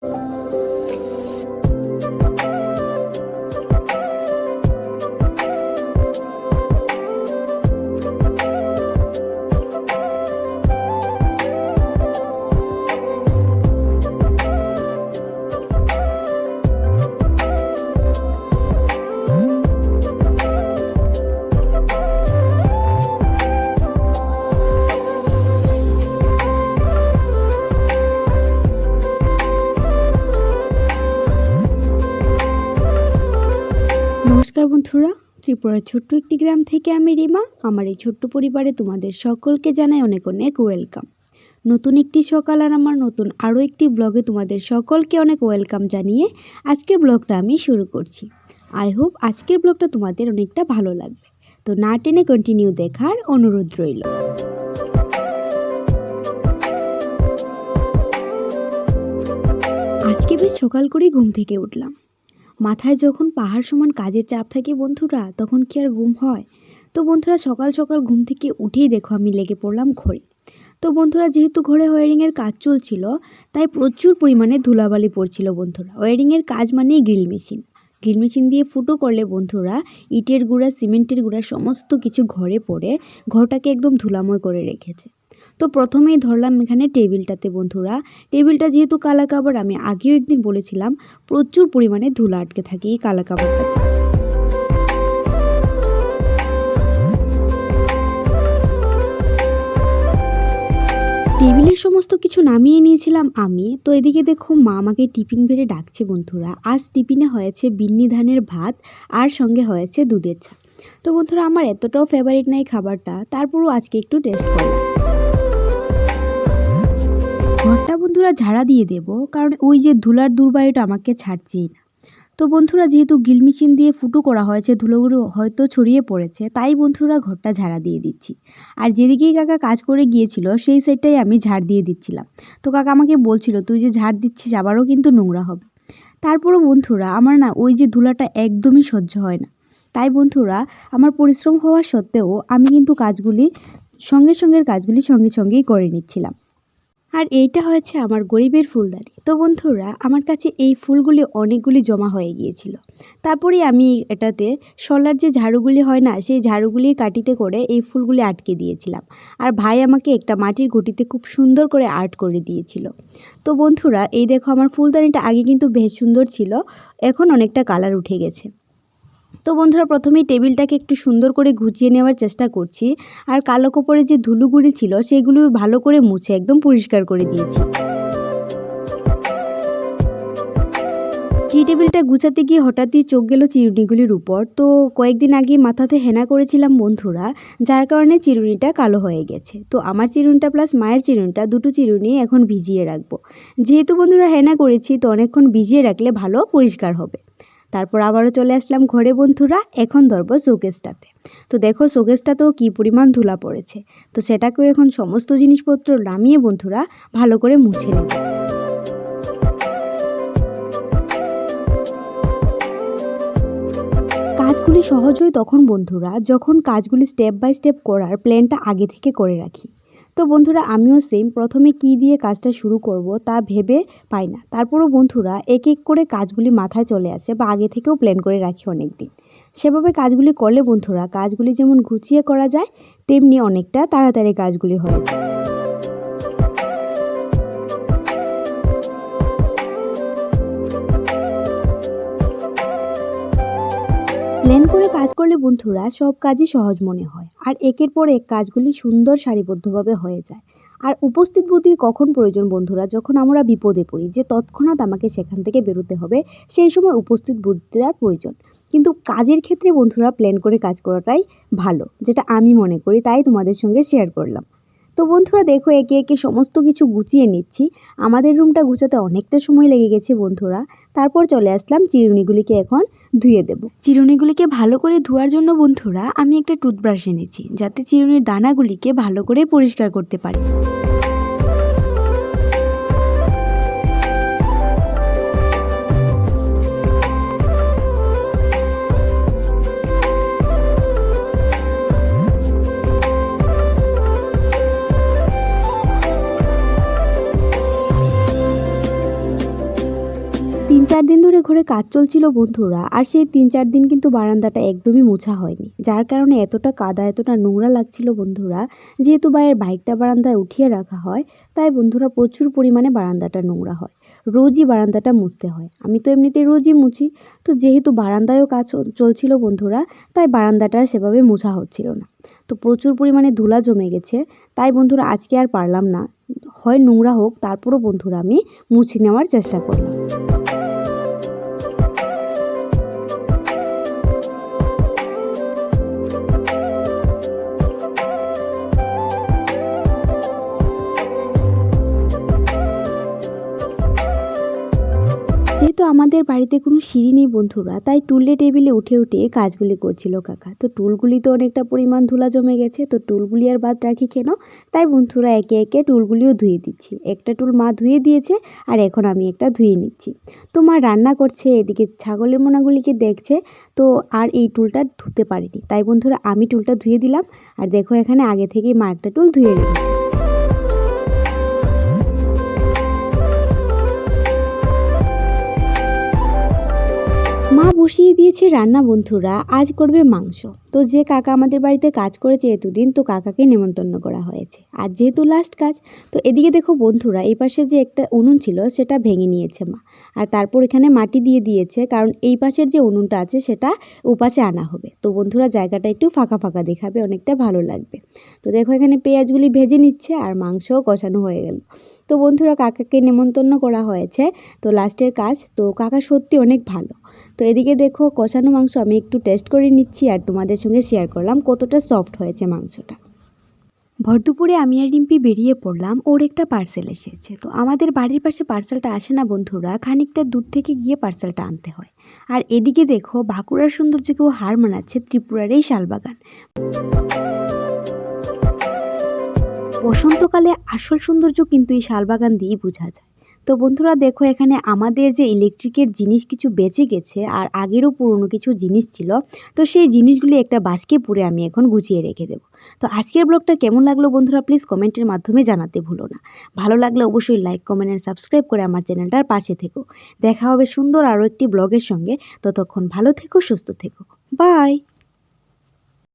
Música বন্ধুরা, ত্রিপুরার ছোট্ট একটি গ্রাম থেকে আমি রিমা। আমার এই ছোট্ট পরিবারে তোমাদের সকলকে জানাই অনেক অনেক ওয়েলকাম। নতুন একটি সকাল আর আমার নতুন আরও একটি ব্লগে তোমাদের সকলকে অনেক ওয়েলকাম জানিয়ে আজকের ব্লগটা আমি শুরু করছি। আই হোপ আজকের ব্লগটা তোমাদের অনেকটা ভালো লাগবে। তো না টেনে কন্টিনিউ দেখার অনুরোধ রইল। আজকে বেশ সকাল করেই ঘুম থেকে উঠলাম। মাথায় যখন পাহাড় সমান কাজের চাপ থাকে বন্ধুরা, তখন কি আর ঘুম হয়? তো বন্ধুরা, সকাল সকাল ঘুম থেকে উঠেই দেখো আমি লেগে পড়লাম ঘরে তো বন্ধুরা, যেহেতু ঘরে ওয়ারিংয়ের কাজ চলছিল, তাই প্রচুর পরিমাণে ধুলাবালি পড়ছিল বন্ধুরা। ওয়ারিংয়ের কাজ মানেই গ্রিল মেশিন। গ্রিল মেশিন দিয়ে ফুটো করলে বন্ধুরা, ইটের গুঁড়া, সিমেন্টের গুঁড়া, সমস্ত কিছু ঘরে পড়ে, ঘরটাকে একদম ধুলাময় করে রেখেছে। তো প্রথমেই ধরলাম এখানে টেবিলটাতে, বন্ধুরা। টেবিলটা যেহেতু কালা কাপড় আমি আগেও একদিন বলেছিলাম, প্রচুর পরিমাণে ধুলা আটকে থাকে এই কালা কাপড়টাতে টেবিলের সমস্ত কিছু নামিয়ে নিয়েছিলাম আমি। তো এদিকে দেখো, মা আমাকে টিফিন ভেড়ে ডাকছে, বন্ধুরা। আজ টিফিনে হয়েছে বিন্নি ধানের ভাত, আর সঙ্গে হয়েছে দুধের চা তো বন্ধুরা, আমার এতটাও ফেভারিট নাই খাবারটা, তারপরও আজকে একটু টেস্ট করলাম। ঘরটা বন্ধুরা ঝাড়া দিয়ে দেব, কারণ ওই যে ধুলার দুর্বায়ুটা আমাকে ছাড়ছেই না। তো বন্ধুরা যেহেতু গ্রিল মেশিন দিয়ে ফুটো করা হয়েছে, ধুলোগুলো হয়তো ছড়িয়ে পড়েছে, তাই বন্ধুরা ঘরটা ঝাড়া দিয়ে দিচ্ছি। আর যেদিকেই কাকা কাজ করে গিয়েছিল, সেই সাইডটাই আমি ঝাড় দিয়ে দিচ্ছিলাম। তো কাকা আমাকে বলছিল, তুই যে ঝাড় দিচ্ছিস, আবারও কিন্তু নোংরা হবে। তারপরও বন্ধুরা আমার না ওই যে ধুলাটা একদমই সহ্য হয় না। তাই বন্ধুরা আমার পরিশ্রম হওয়া সত্ত্বেও আমি কিন্তু কাজগুলি সঙ্গে সঙ্গের কাজগুলি সঙ্গে সঙ্গেই করে নিচ্ছিলাম। আর এইটা হয়েছে আমার গরিবের ফুলদানি। তো বন্ধুরা, আমার কাছে এই ফুলগুলি অনেকগুলি জমা হয়ে গিয়েছিল। তারপরে আমি এটাতে শলার যে ঝাড়ুগুলি হয় না, সেই ঝাড়ুগুলির কাটিতে করে এই ফুলগুলি আটকে দিয়েছিলাম। আর ভাই আমাকে একটা মাটির ঘটিতে খুব সুন্দর করে আর্ট করে দিয়েছিল। তো বন্ধুরা, এই দেখো আমার ফুলদানিটা আগে কিন্তু বেশ সুন্দর ছিল, এখন অনেকটা কালার উঠে গেছে। তো বন্ধুরা, প্রথমেই টেবিলটাকে একটু সুন্দর করে গুছিয়ে নেওয়ার চেষ্টা করছি। আর কালো কাপড়ে যে ধুলোগুলি ছিল, সেগুলো ভালো করে মুছে একদম পরিষ্কার করে দিয়েছি। টি টেবিলটা গুছাতে গিয়ে হঠাৎই চোখ গেল চিরুনিগুলির উপর। তো কয়েকদিন আগে মাথাতে হেনা করেছিলাম বন্ধুরা, যার কারণে চিরুনিটা কালো হয়ে গেছে। তো আমার চিরুনিটা প্লাস মায়ের চিরুনিটা, দুটো চিরুনি এখন ভিজিয়ে রাখব। যেহেতু বন্ধুরা হেনা করেছি, তো অনেকক্ষণ ভিজিয়ে রাখলে ভালো পরিষ্কার হবে। তারপর আবারও চলে আসলাম ঘরে, বন্ধুরা। এখন ধরবো শোকেসটাতে। তো দেখো, শোকেসটাতেও কী পরিমাণ ধুলা পড়েছে। তো সেটাকেও এখন সমস্ত জিনিসপত্র নামিয়ে, বন্ধুরা, ভালো করে মুছে নেব। কাজগুলি সহজ হয় তখন, বন্ধুরা, যখন কাজগুলি স্টেপ বাই স্টেপ করার প্ল্যানটা আগে থেকে করে রাখি। তো বন্ধুরা, আমিও সেম প্রথমে কি দিয়ে কাজটা শুরু করব তা ভেবে পাই না। তারপরও বন্ধুরা এক এক করে কাজগুলি মাথায় চলে আসে বা আগে থেকেও প্ল্যান করে রাখি অনেক দিন সেভাবে কাজগুলি করলে বন্ধুরা, কাজগুলি যেমন গুছিয়ে করা যায়, তেমনি অনেকটা তাড়াতাড়ি কাজগুলি হয়ে যায়। প্ল্যান করে কাজ করলে বন্ধুরা, সব কাজই সহজ মনে হয়। আর একের পর এক কাজগুলি সুন্দর সারিবদ্ধভাবে হয়ে যায়। আর উপস্থিত বুদ্ধি কখন প্রয়োজন বন্ধুরা, যখন আমরা বিপদে পড়ি, যে তৎক্ষণাৎ আমাকে সেখান থেকে বেরোতে হবে, সেই সময় উপস্থিত বুদ্ধিটার প্রয়োজন। কিন্তু কাজের ক্ষেত্রে বন্ধুরা, প্ল্যান করে কাজ করাটাই ভালো, যেটা আমি মনে করি, তাই তোমাদের সঙ্গে শেয়ার করলাম। তো বন্ধুরা দেখো, একে একে সমস্ত কিছু গুছিয়ে নিচ্ছি। আমাদের রুমটা গুছাতে অনেকটা সময় লেগে গেছে বন্ধুরা। তারপর চলে আসলাম, চিরুনিগুলিকে এখন ধুয়ে দেব। চিরুনিগুলিকে ভালো করে ধোয়ার জন্য বন্ধুরা, আমি একটা টুথব্রাশ এনেছি, যাতে চিরুনির দানাগুলিকে ভালো করে পরিষ্কার করতে পারি। তিন চার দিন ধরে ঘরে কাজ চলছিল বন্ধুরা, আর সেই তিন চার দিন কিন্তু বারান্দাটা একদমই মোছা হয়নি। যার কারণে এতটা কাদা, এতটা নোংরা লাগছিল বন্ধুরা, যেহেতু বাইরের বাইকটা বারান্দায় উঠিয়ে রাখা হয়, তাই বন্ধুরা প্রচুর পরিমাণে বারান্দাটা নোংরা হয়। রোজই বারান্দাটা মুছতে হয়। আমি তো এমনিতেই রোজই মুছি। তো যেহেতু বারান্দায়ও কাজ চল- চলছিল বন্ধুরা, তাই বারান্দাটা সেভাবে মোছা হচ্ছিল না। তো প্রচুর পরিমাণে ধুলা জমে গেছে, তাই বন্ধুরা আজকে আর পারলাম না। হয় নোংরা হোক, তারপরও বন্ধুরা আমি মুছে নেওয়ার চেষ্টা করলাম। যেহেতু আমাদের বাড়িতে কোনো সিঁড়ি নেই বন্ধুরা, তাই টুলে টেবিলে উঠে উঠে কাজগুলি করছিল কাকা। তো টুলগুলি তো অনেকটা পরিমাণ ধুলা জমে গেছে, তো টুলগুলি আর বাদ রাখি কেন? তাই বন্ধুরা একে একে টুলগুলিও ধুয়ে দিচ্ছি। একটা টুল মা ধুয়ে দিয়েছে আর এখন আমি একটা ধুয়ে নিচ্ছি। তো মা রান্না করছে, এদিকে ছাগলের মোনাগুলিকে দেখছে, তো আর এই টুলটা ধুতে পারিনি। তাই বন্ধুরা আমি টুলটা ধুয়ে দিলাম, আর দেখো এখানে আগে থেকেই মা একটা টুল ধুয়ে রেখেছে। বসিয়ে দিয়েছে রান্না বন্ধুরা, আজ করবে মাংস। তো যে কাকা আমাদের বাড়িতে কাজ করেছে এতদিন, তো কাকাকে নেমন্তন্ন করা হয়েছে। আর যেহেতু লাস্ট কাজ, তো এদিকে দেখো বন্ধুরা, এই পাশে যে একটা উনুন ছিল, সেটা ভেঙে নিয়েছে মা। আর তারপর এখানে মাটি দিয়ে দিয়েছে, কারণ এই পাশের যে উনুনটা আছে, সেটা ওপাশে আনা হবে। তো বন্ধুরা, জায়গাটা একটু ফাঁকা ফাঁকা দেখাবে, অনেকটা ভালো লাগবে। তো দেখো এখানে পেঁয়াজগুলি ভেজে নিচ্ছে, আর মাংসও কষানো হয়ে গেল। তো বন্ধুরা কাকাকে নেমন্তন্ন করা হয়েছে। তো লাস্টের কাজ, তো কাকা সত্যি অনেক ভালো। তো এদিকে দেখো, কষানো মাংস আমি একটু টেস্ট করে নিচ্ছি আর তোমাদের সঙ্গে শেয়ার করলাম কতটা সফট হয়েছে মাংসটা। ভর দুপুরে আমি আর রিম্পি বেরিয়ে পড়লাম, ওর একটা পার্সেল এসেছে। তো আমাদের বাড়ির পাশে পার্সেলটা আসে না বন্ধুরা, খানিকটা দূর থেকে গিয়ে পার্সেলটা আনতে হয়। আর এদিকে দেখো, বাঁকুড়ার সৌন্দর্যকেও হার মানাচ্ছে ত্রিপুরার এই শালবাগান। বসন্তকালে আসল সৌন্দর্য কিন্তু এই শালবাগান দিয়েই বোঝা যায়। তো বন্ধুরা, দেখো এখানে আমাদের যে ইলেকট্রিকের জিনিস কিছু বেঁচে গেছে আর আগেরও পুরনো কিছু জিনিস ছিল, তো সেই জিনিসগুলি একটা বাসকে পুরে আমি এখন গুছিয়ে রেখে দেবো। তো আজকের ব্লগটা কেমন লাগল বন্ধুরা প্লিজ কমেন্টের মাধ্যমে জানাতে ভুলো না। ভালো লাগলে অবশ্যই লাইক কমেন্ট আর সাবস্ক্রাইব করে আমার চ্যানেলটার পাশে থেকো। দেখা হবে সুন্দর আরও একটি ব্লগের সঙ্গে। ততক্ষণ ভালো থেকো, সুস্থ থেকো। বাই